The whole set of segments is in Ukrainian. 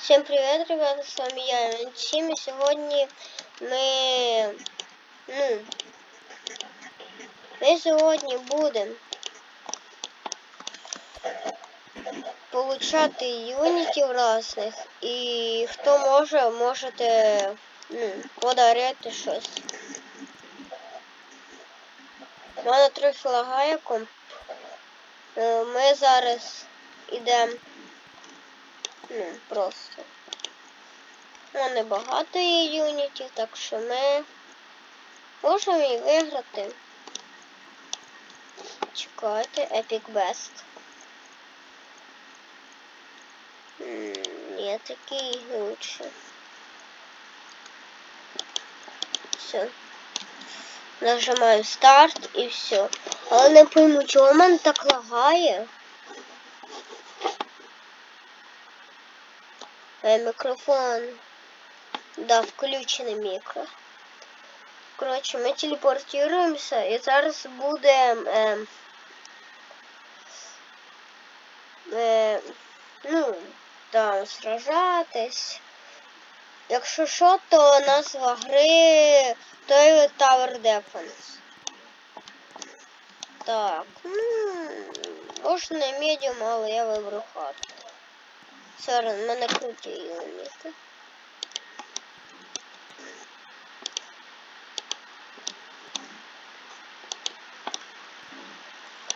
Всем привет, ребята, с вами я, Тим, и сегодня мы, ну, ми сьогодні будемо получати юнітів різних, і хто може, можете, ну, подарити щось. У мене трохи лагає комп. Е, Ми зараз ідемо, ну, просто. У мене багато є юнітів, так що ми можемо і виграти. Чекайте, Epic Best. Ні, такий лучше. Все. Нажимаю старт і все. Але не пойму, чого в мене так лагає. Е, мікрофон. Да, включений мікро. Коротше, ми телепортуємося і зараз будемо е, е, ну, там сражатись. Якщо що, то назва гри той Tower Defense. Так, ну, можна медіум, але я виберу хату. Одно, в мене круті юніти.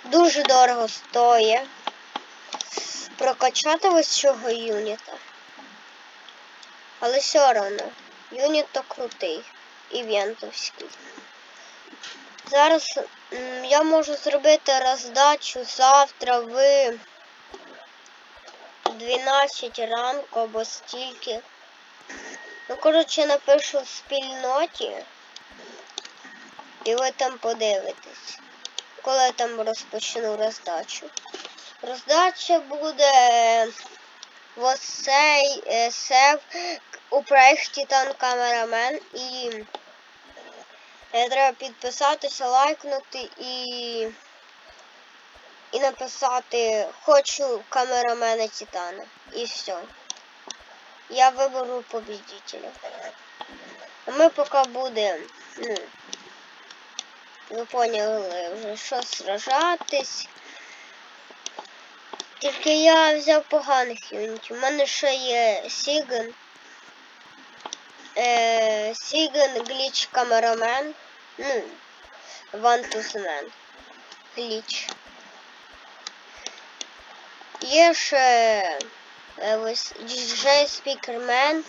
Дуже дорого стоїть прокачати ось цього юніта. Але все одно, юніт то крутий. Івентовський. Зараз я можу зробити роздачу завтра в 12 ранку або стільки. Ну, коротше, напишу в спільноті. І ви там подивитесь, коли я там розпочну роздачу. Роздача буде в ось цей е, сев у проєкті Титан Камерамен і е, треба підписатися, лайкнути і, і написати Хочу камерамена Титана. І все. Я виберу победителя. Ми поки будемо, ну, ви поняли вже, що сражатись. Тільки я взяв поганих юнітів. У мене ще є Сіган. Е, Сіган, Гліч, Камерамен. Ну, Вантусмен. Гліч. Є ще е, ось DJ Speakerman.